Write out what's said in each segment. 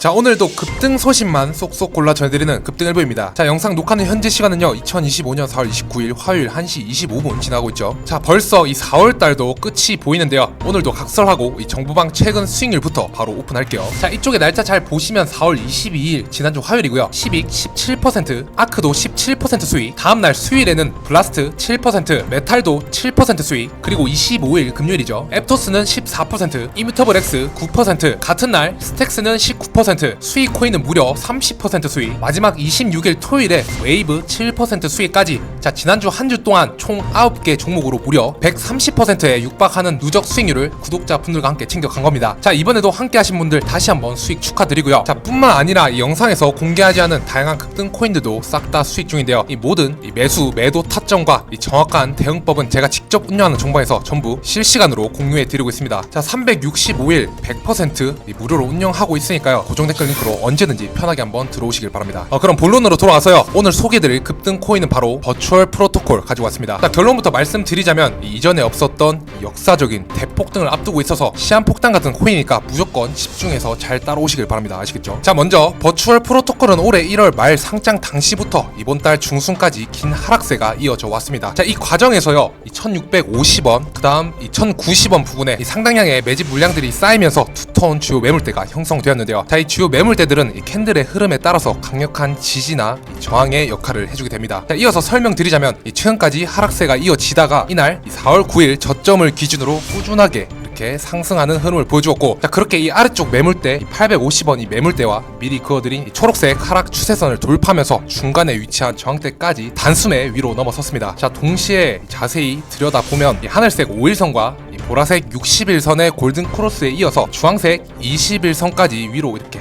자 오늘도 급등 소식만 쏙쏙 골라 전해드리는 급등일보입니다. 자 영상 녹화는 현재 시간은요 2025년 4월 29일 화요일 1시 25분 지나고 있죠. 자 벌써 이 4월달도 끝이 보이는데요. 오늘도 각설하고 이 정부방 최근 수익률부터 바로 오픈할게요. 자 이쪽에 날짜 잘 보시면 4월 22일 지난주 화요일이고요. 12 17% 아크도 17% 수익 다음날 수요일에는 블라스트 7% 메탈도 7% 수익 그리고 25일 금요일이죠. 앱토스는 14% 이뮤터블 X 9% 같은 날 스택스는 19% 수익 코인은 무려 30% 수익. 마지막 26일 토요일에 웨이브 7% 수익까지. 자 지난주 한 주 동안 총 9개 종목으로 무려 130%에 육박하는 누적 수익률을 구독자분들과 함께 챙겨간 겁니다. 자 이번에도 함께 하신 분들 다시 한번 수익 축하드리고요. 자 뿐만 아니라 이 영상에서 공개하지 않은 다양한 급등 코인들도 싹 다 수익 중인데요. 이 모든 이 매수 매도 타점과 이 정확한 대응법은 제가 직접 운영하는 정보에서 전부 실시간으로 공유해 드리고 있습니다. 자 365일 100%이 무료로 운영하고 있으니까요 고정 댓글 링크로 언제든지 편하게 한번 들어오시길 바랍니다. 어, 그럼 본론으로 돌아와서요. 오늘 소개드릴 급등 코인은 바로 버추얼 프로토콜 가지고 왔습니다. 자 결론부터 말씀드리자면 이 이전에 없었던 이 역사적인 대폭등을 앞두고 있어서 시한폭탄 같은 코인이니까 무조건 집중해서 잘 따라오시길 바랍니다. 아시겠죠? 자 먼저 버추얼 프로토콜은 올해 1월 말 상장 당시부터 이번 달 중순까지 긴 하락세가 이어져 왔습니다. 자 이 과정에서요. 이 1650원 그 다음 이 1090원 부근에 이 상당량의 매집 물량들이 쌓이면서 두터운 주요 매물대가 형성되었는데요. 자 이 주요 매물대들은 이 캔들의 흐름에 따라서 강력한 지지나 이 저항의 역할을 해주게 됩니다. 자 이어서 설명드리자면 이 최근까지 하락세가 이어지다가 이날 이 4월 9일 저점을 기준으로 꾸준하게 상승하는 흐름을 보여주었고 자 그렇게 이 아래쪽 매물대 850원 이 매물대와 미리 그어드린 이 초록색 하락 추세선을 돌파하면서 중간에 위치한 저항대까지 단숨에 위로 넘어섰습니다. 자 동시에 자세히 들여다보면 이 하늘색 5일선과 이 보라색 61선의 골든 크로스에 이어서 주황색 21선까지 위로 이렇게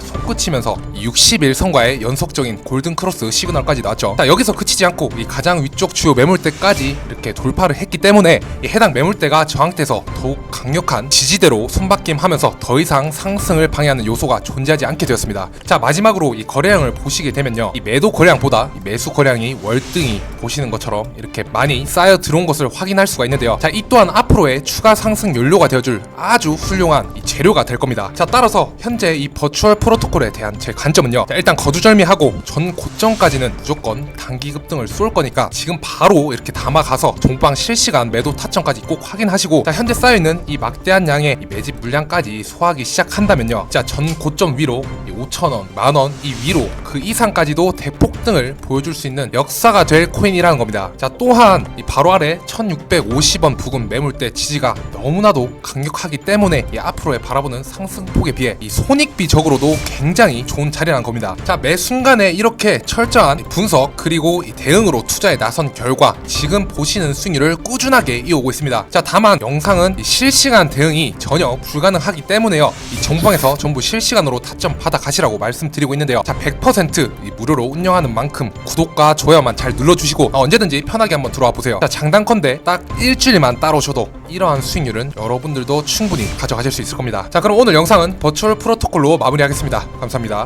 이 61선과의 연속적인 골든 크로스 시그널까지 나왔죠 자 여기서 그치지 않고 이 가장 위쪽 주요 매물대까지 이렇게 돌파를 했기 때문에 이 해당 매물대가 저항돼서 더욱 강력한 지지대로 손바뀜하면서 더 이상 상승을 방해하는 요소가 존재하지 않게 되었습니다. 자 마지막으로 이 거래량을 보시게 되면요, 이 매도 거래량보다 이 매수 거래량이 월등히 보시는 것처럼 이렇게 많이 쌓여 들어온 것을 확인할 수가 있는데요. 자 이 또한 앞으로의 추가 상승 연료가 되어줄 아주 훌륭한 이 재료가 될 겁니다. 자 따라서 현재 이 버추얼 프로토콜에 대한 제 관점은요, 자, 일단 거두절미하고 전 고점까지는 무조건 단기 급등을 쏠 거니까 지금 바로 이렇게 담아가서 종방 실시간 매도 타점까지 꼭 확인하시고 자 현재 쌓여 있는 이 막대한 양의 이 매집 물량까지 소화하기 시작한다면요 자 전 고점 위로 5천 원 만 원 이 위로 그 이상까지도 대폭등을 보여줄 수 있는 역사가 될 코인 이라는 겁니다. 자 또한 이 바로 아래 1650원 부근 매물대 지지가 너무나도 강력하기 때문에 이 앞으로의 바라보는 상승폭에 비해 이 손익비 적으로도 굉장히 좋은 자리라는 겁니다. 자 매 순간에 이렇게 철저한 분석 그리고 이 대응으로 투자에 나선 결과 지금 보시는 수익률을 꾸준하게 이어오고 있습니다. 자 다만 영상은 이 실시간 대응이 전혀 불가능하기 때문에요. 이 정방에서 전부 실시간으로 타점 받아 가시라고 말씀드리고 있는데요. 자 100%이 무료로 운영하는 만큼 구독과 좋아요만 잘 눌러주시고 어, 언제든지 편하게 한번 들어와 보세요. 자 장단컨대 딱 일주일만 따라오셔도 이러한 수익률은 여러분들도 충분히 가져가실 수 있을 겁니다. 자 그럼 오늘 영상은 버추얼 프로토콜로 마무리하겠습니다. 감사합니다